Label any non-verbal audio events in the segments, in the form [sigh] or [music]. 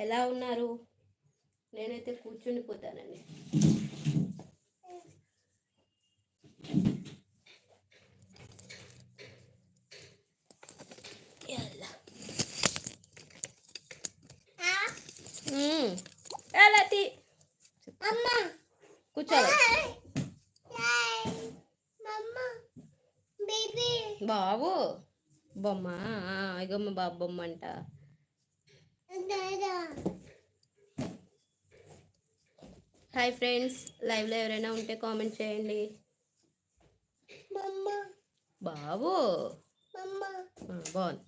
ఎలా ఉన్నారు? నేనైతే కూర్చుండిపోతానండి. కూర్చోవాలి బాబు బొమ్మ. ఇగమ్మ బాబు. బొమ్మ. అంట హాయ్ ఫ్రెండ్స్ లైవ్లో ఎవరైనా ఉంటే కామెంట్ చేయండి. బాబు. బాగుంది.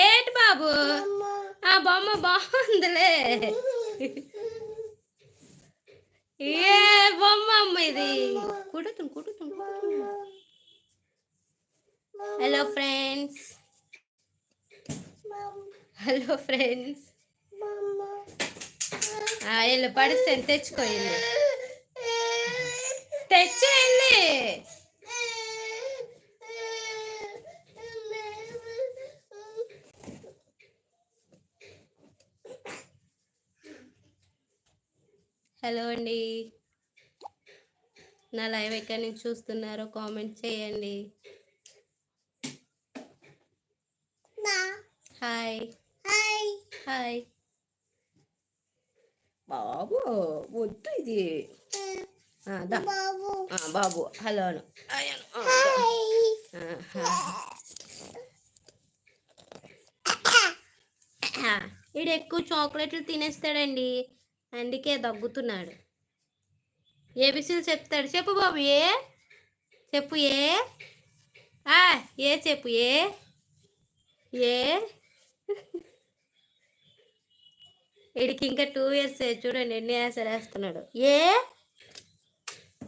ఏంటి బాబు? ఆ బొమ్మ బాగుందిలే. ఏ బొమ్మ అమ్మ ఇది? కుడుతుంది కుడుతుంది హలో ఫ్రెండ్స్ హలో ఫ్రెండ్స్ వీళ్ళు పడిస్తే తెచ్చుకోయింది తెచ్చేయండి. హలో అండి. నా లైవ్ ఎక్కడి నుంచి చూస్తున్నారో కామెంట్ చేయండి. హాయ్. హాయ్. బాబు వద్దు ఇది. బాబు. హలో అను. ఈడు ఎక్కువ చాక్లెట్లు తినేస్తాడండి. అందుకే దగ్గుతున్నాడు. ఏబిసిలు చెప్తాడు చెప్పు బాబు ఏ? చెప్పు ఏ? ఏ చెప్పు ఏ? ఏ? వీడికి ఇంకా టూ ఇయర్స్ చూడండి ఎన్ని యాసలు వేస్తున్నాడు. ఏ?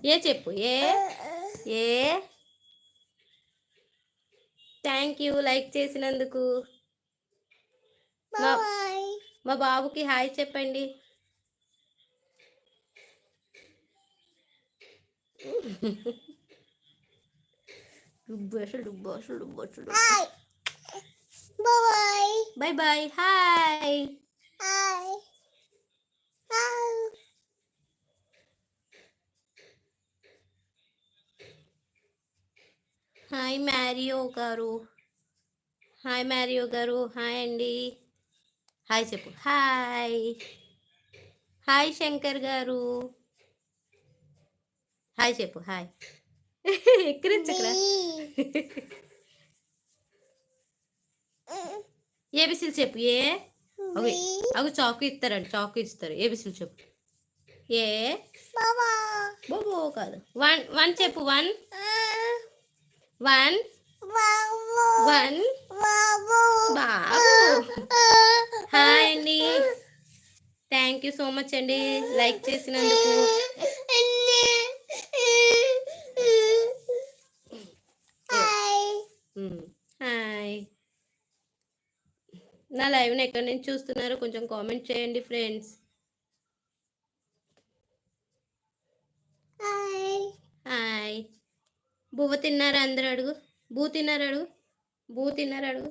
ఏ చెప్పు ఏ? ఏ? థ్యాంక్ యూ లైక్ చేసినందుకు. మా బాబుకి హాయ్ చెప్పండి. డుబ్బు అసలు డుబ్బు అసలు డుబ్బు అసలు bye bye hi hi Mario గారు హాయ్ మ్యారియో గారు హాయ్ అండి హాయ్ చెప్పు హాయ్ హాయ్ శంకర్ గారు హాయ్ చెప్పు హాయ్. ఎక్కిరించకరా ఏబిసిలు చెప్పు ఏ? అవి అవి చాకు ఇస్తారండి చాకు ఇస్తారు. ఏబిసిలు చెప్పు. ఏ? బాబో కాదు. వన్ వన్ చెప్పు వన్. వన్. వన్. బాబు. హాయ్ అండి. థ్యాంక్ యూ సో మచ్ అండి. లైక్ చేసినందుకు మ్మ్. హాయ్ నా లైవ్ని ఎక్కడి నుంచి చూస్తున్నారో? కొంచెం కామెంట్ చేయండి ఫ్రెండ్స్. హాయ్. బువ్వ తిన్నారా? అందరు అడుగు. బూ తిన్నారా అడుగు? బూ తిన్నారా అడుగు?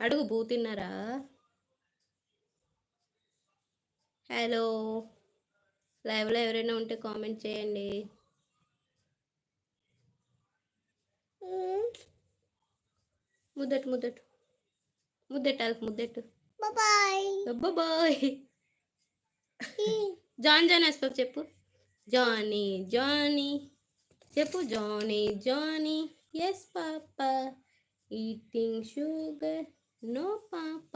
అడుగు బూ తిన్నారా? హలో. లైవ్లో ఎవరైనా ఉంటే కామెంట్ చేయండి. ముద్దట్టు ముద్దట్టు ముద్దెట్టాలి ముద్దెట్టు. బాయ్ జాన్ జాన్ వేస్తావు చెప్పు. Johnny Johnny. చెప్పు Johnny Johnny. Yes papa. Eating sugar no papa.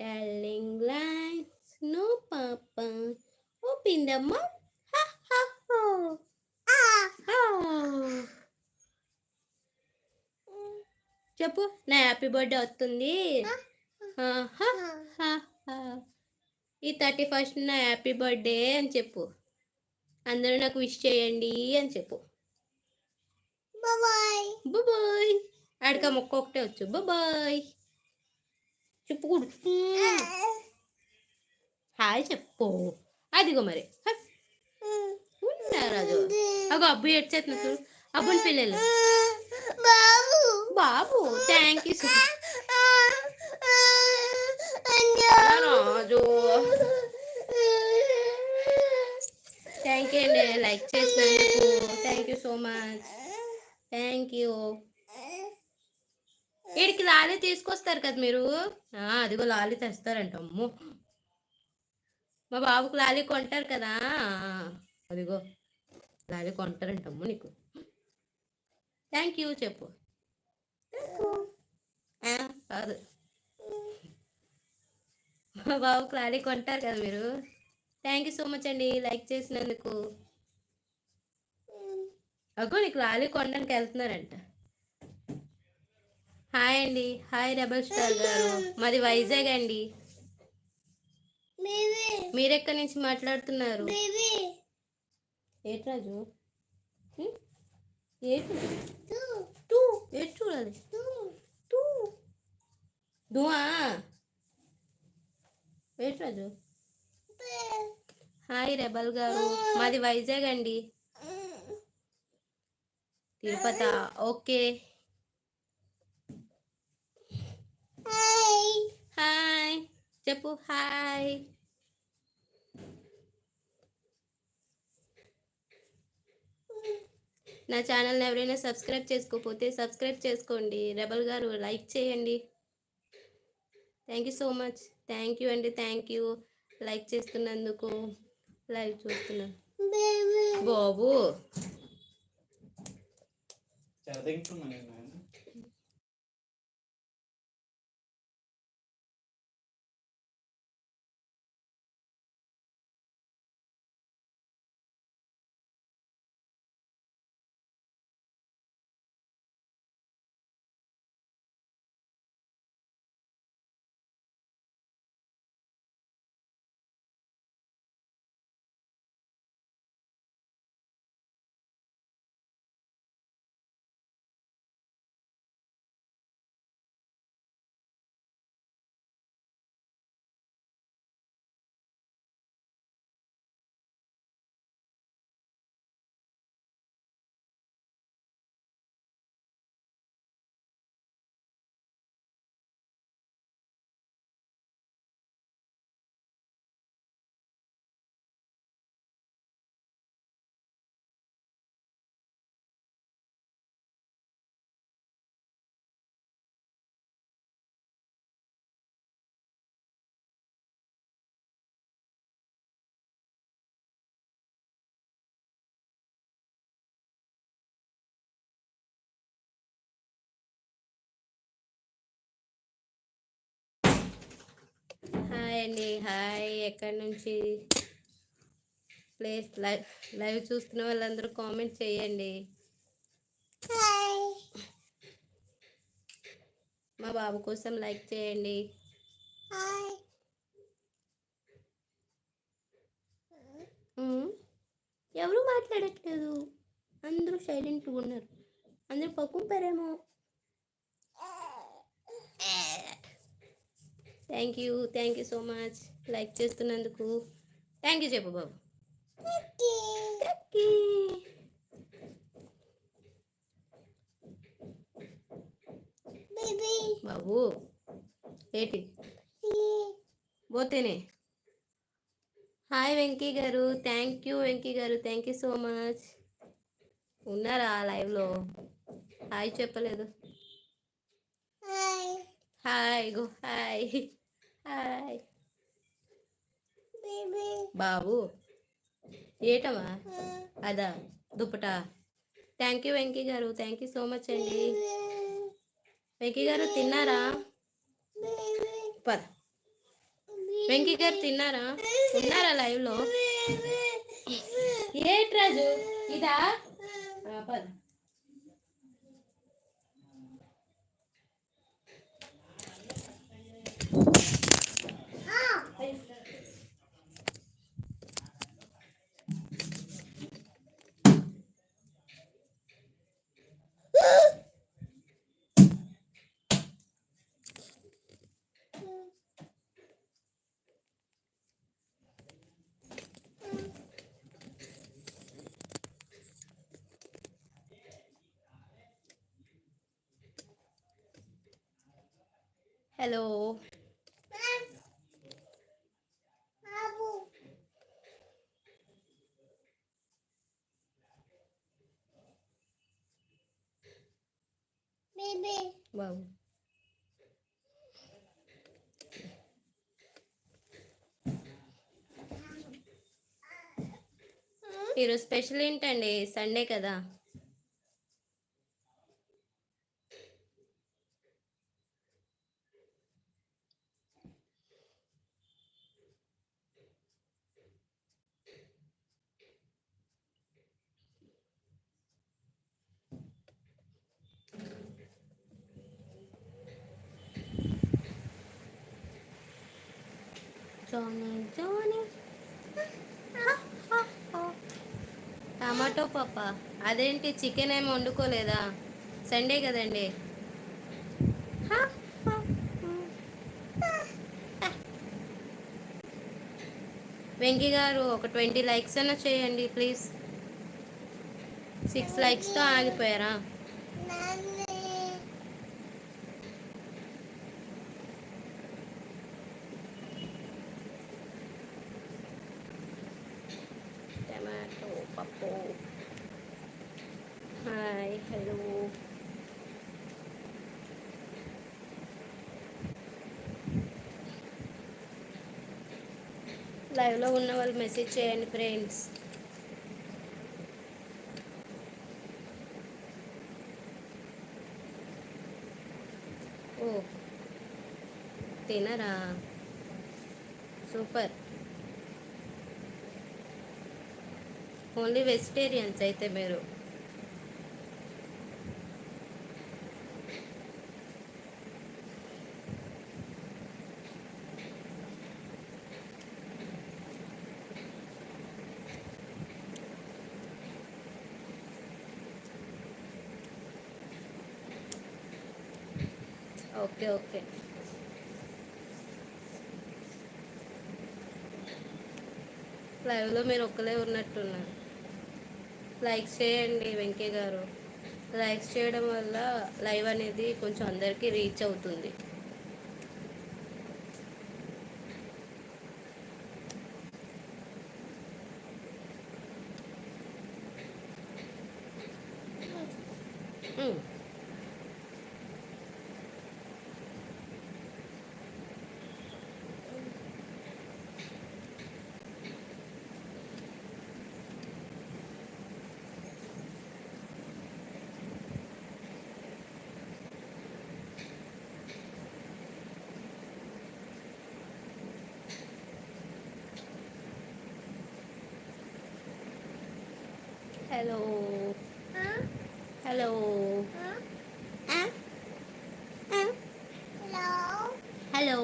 Telling lines no papa. Open the mouth ha ho ha చెప్పు. నా హ్యాపీ బర్త్డే వస్తుంది. హా, హా, హా, హా. ఈ థర్టీ ఫస్ట్ నా హ్యాపీ బర్త్డే అని చెప్పు. అందరూ నాకు విష్ చేయండి అని చెప్పు. బాయ్. ఆడిక మొక్క ఒకటే వచ్చు. బాయ్. చెప్పుకూడదు హాయ్ చెప్పు. అదిగో మరి. రాజు? అగో అబ్బు ఏడ్చేస్తున్నా చూడు. అబ్బుని పిల్లలు బాబు thank you Raju thank you అండి లైక్ చేసినందుకు. Thank you so much thank you వీడికి లాలి తీసుకొస్తారు కదా మీరు? అదిగో లాలి తెస్తారంట అమ్మో. మా బాబుకు లాలి కొంటారు కదా. అదిగో లాలి కొంటారంట అమ్మో నీకు. థ్యాంక్ యూ చెప్పు. కాదు. మా బాబుకు లాలి కొంటారు కదా మీరు. థ్యాంక్ యూ సో మచ్ అండి లైక్ చేసినందుకు. అగో నీకు లాలి కొనడానికి వెళ్తున్నారంట. హాయ్ అండి. హాయ్ రెబల్ స్టార్ గారు. మాది వైజాగ్ అండి. బేబీ మీరెక్కడి నుంచి మాట్లాడుతున్నారు? బేబీ ఏటి ఏటి చూడాలి టూ దువా ఏటి రాజు హాయ్ రెబల్ గారు మాది వైజాగ్ అండి. తిరుపతి. ఓకే. హాయ్ చెప్పు. హాయ్ నా ఛానల్ని ఎవరైనా సబ్స్క్రైబ్ చేసుకోకపోతే సబ్స్క్రైబ్ చేసుకోండి. రెబల్ గారు లైక్ చేయండి. Thank you so much thank you అండి. థ్యాంక్ యూ లైక్ చేస్తున్నందుకు. లైవ్ చూస్తున్నాను బేబీ. హాయ్ అండి హాయ్. ఎక్కడి నుంచి? ప్లేస్ లైవ్ లైవ్ చూస్తున్న వాళ్ళందరూ కామెంట్ చేయండి. మా బాబు కోసం లైక్ చేయండి. ఎవరు మాట్లాడట్లేదు. అందరూ సైలెంట్గా ఉన్నారు. అందరూ పక్కుంపారేమో thank you thank you so much like చేస్తున్నందుకు. థ్యాంక్ యూ చెప్పు బాబు. బేబీ ఏంటి పోతేనే హాయ్ వెంకీ గారు థ్యాంక్ యూ వెంకీ గారు థ్యాంక్ యూ సో మచ్ ఉన్నారా లైవ్లో హాయ్ చెప్పలేదు. Hi hi go hi hi. Baby. ఏటమ్మా అదా దుప్పటా. థ్యాంక్ యూ వెంకీ గారు. థ్యాంక్ యూ సో మచ్ అండి. వెంకీ గారు తిన్నారా? పద. వెంకీ గారు తిన్నారా? ఉన్నారా లైవ్లో? ఏట్ రాజు? ఇదా? పద. హలో. బాబు ఈరోజు స్పెషల్ ఏంటండి? సండే కదా జానీ జానీ టమాటో పప్ప అదేంటి చికెన్ ఏమి వండుకోలేదా? సండే కదండి. వెంకీ గారు ఒక ట్వంటీ లైక్స్ అన్న చేయండి ప్లీజ్. సిక్స్ లైక్స్తో ఆగిపోయారా Nani. టమాటో పప్పు హాయ్ హలో లైవ్లో ఉన్న వాళ్ళు మెసేజ్ చేయండి ఫ్రెండ్స్ ఓ తినరా? సూపర్. ఓన్లీ వెజిటేరియన్స్ అయితే మీరు. Okay okay. లైవ్లో మీరు ఒక్కలే ఉన్నట్టున్నారు. లైక్స్ చేయండి వెంకయ్య గారు. లైక్స్ చేయడం వల్ల లైవ్ అనేది కొంచెం అందరికీ రీచ్ అవుతుంది. ഹലോ ഹലോ ഹലോ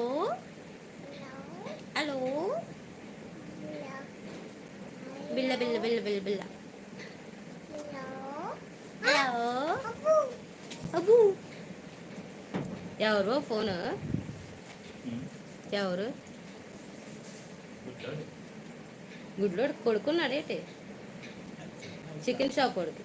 ഹലോ ബില്ല ബില്ല ബില്ല ബില്ല ബില്ല ഹലോ അബു ಯಾವರು ಫೋನು ಯಾವರು ಗುಡ್ಲೋಡ್ ಕೊಡ್ಕೊಂಡು ನಡೆಯಟೆ చికెన్ షాప్ కొడుకు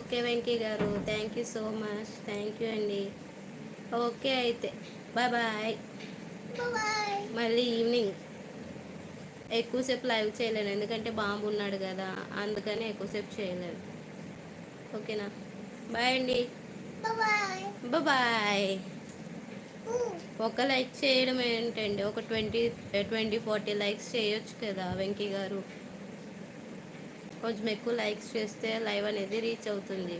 ఓకే వెంకీ గారు. Thank you so much thank you అండి. ఓకే అయితే. Bye bye. మళ్ళీ ఈవినింగ్. ఎక్కువసేపు లైవ్ చేయలేను. ఎందుకంటే బాంబు ఉన్నాడు కదా. అందుకని ఎక్కువసేపు చేయలేను ఓకేనా? బాయ్ అండి. Bye Babu. ఒక లైక్ చేయడం ఏంటండి? ఒక ట్వంటీ ట్వంటీ ఫార్టీ లైక్స్ చేయొచ్చు కదా వెంకీ గారు. కొంచెం ఎక్కువ లైక్స్ చేస్తే లైవ్ అనేది రీచ్ అవుతుంది.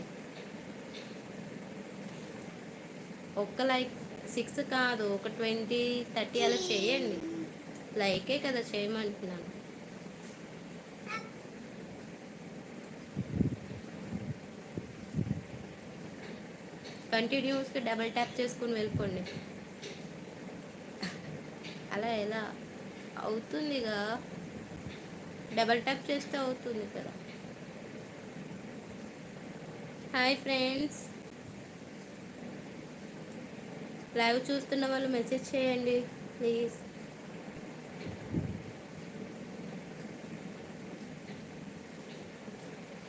ఒక్క లైక్ సిక్స్ కాదు ఒక ట్వంటీ థర్టీ అలా చేయండి. లైకే కదా చేయమంటున్నాను. కంటిన్యూస్గా డబల్ ట్యాప్ చేసుకుని వెళ్ళిపోండి. అలా ఎలా? అవుతుందిగా. డబల్ ట్యాప్ చేస్తే అవుతుంది కదా. హాయ్ ఫ్రెండ్స్ లైవ్ చూస్తున్న వాళ్ళు మెసేజ్ చేయండి ప్లీజ్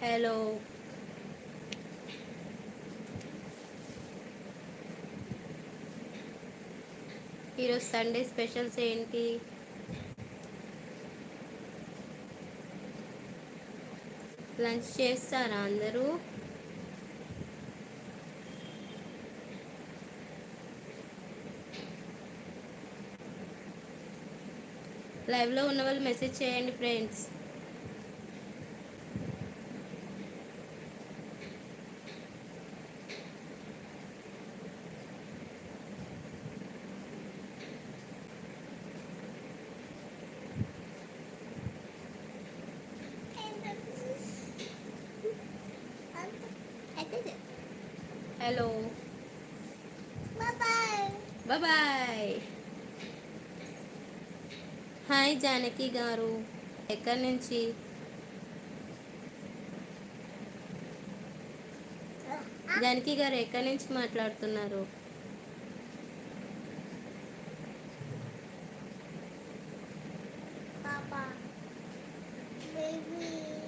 హలో ఈరోజు సండే స్పెషల్స్ ఏంటి? లంచ్ చేస్తారా అందరూ. లైవ్లో ఉన్న వాళ్ళు మెసేజ్ చేయండి ఫ్రెండ్స్ జానకి గారు ఎక్కడి నుంచి జానకి గారు ఎక్కడి నుంచి మాట్లాడుతున్నారు.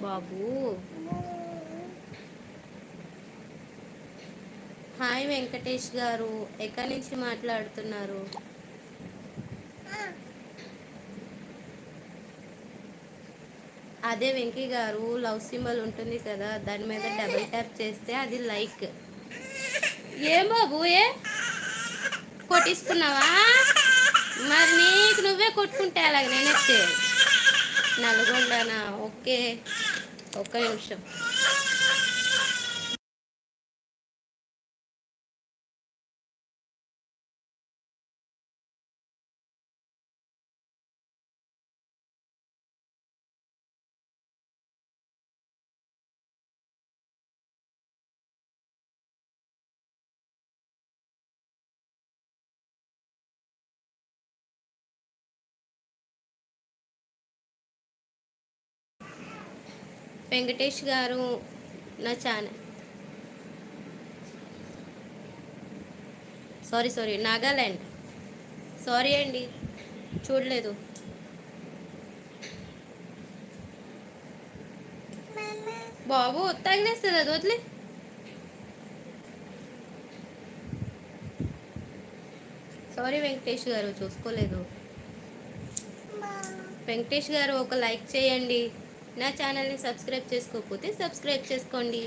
బాబు. హాయ్ వెంకటేష్ గారు ఎక్కడి నుంచి మాట్లాడుతున్నారు అదే వెంకీ గారు లవ్ సింబల్ ఉంటుంది కదా దాని మీద డబుల్ ట్యాప్ చేస్తే అది లైక్ ఏం బాబు ఏ? కొట్టిస్తున్నావా? మరి నీకు నువ్వే కొట్టుకుంటే అలాగ నేనొచ్చే నల్గొండనా? ఓకే. ఒక్క నిమిషం. వెంకటేష్ గారు నా channel sorry sorry Nagaland sorry అండి చూడలేదు. బాబు తగిలేస్తుంది అది వదిలే సారీ వెంకటేష్ గారు చూసుకోలేదు. వెంకటేష్ గారు ఒక లైక్ చేయండి నా ఛానల్ని సబ్స్క్రైబ్ చేసుకోకపోతే సబ్స్క్రైబ్ చేసుకోండి.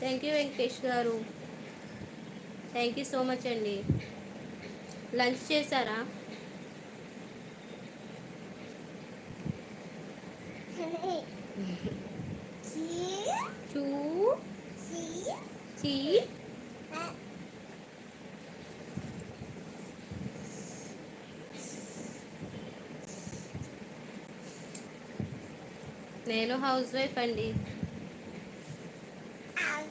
థ్యాంక్ యూ వెంకటేష్ గారు. థ్యాంక్ యూ సో మచ్ అండి. లంచ్ చేశారా? [laughs] చూ? చీ నేను హౌస్ వైఫ్ అండి Ow.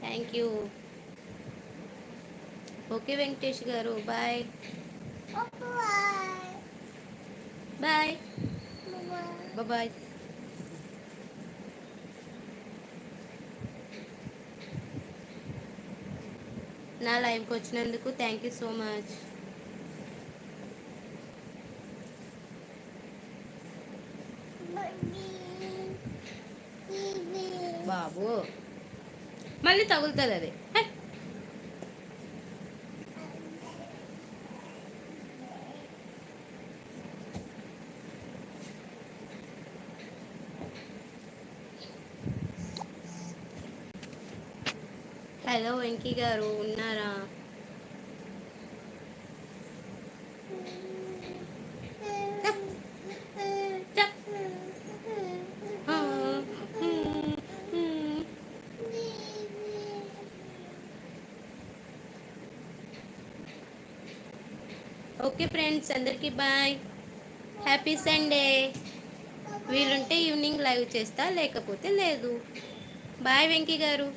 Thank you okay Venkatesh గారు bye Bye. Bye Bye. Bye నా లైవ్కి వచ్చినందుకు థ్యాంక్ యూ సో మచ్. బాబు. మళ్ళీ తగులుతుంది అది. హలో వెంకీ గారు ఉన్నారా? ఓకే ఫ్రెండ్స్ అందరికీ బాయ్. Happy Sunday. వీలుంటే ఈవినింగ్ లైవ్ చేస్తా లేకపోతే లేదు. బాయ్ వెంకీ గారు.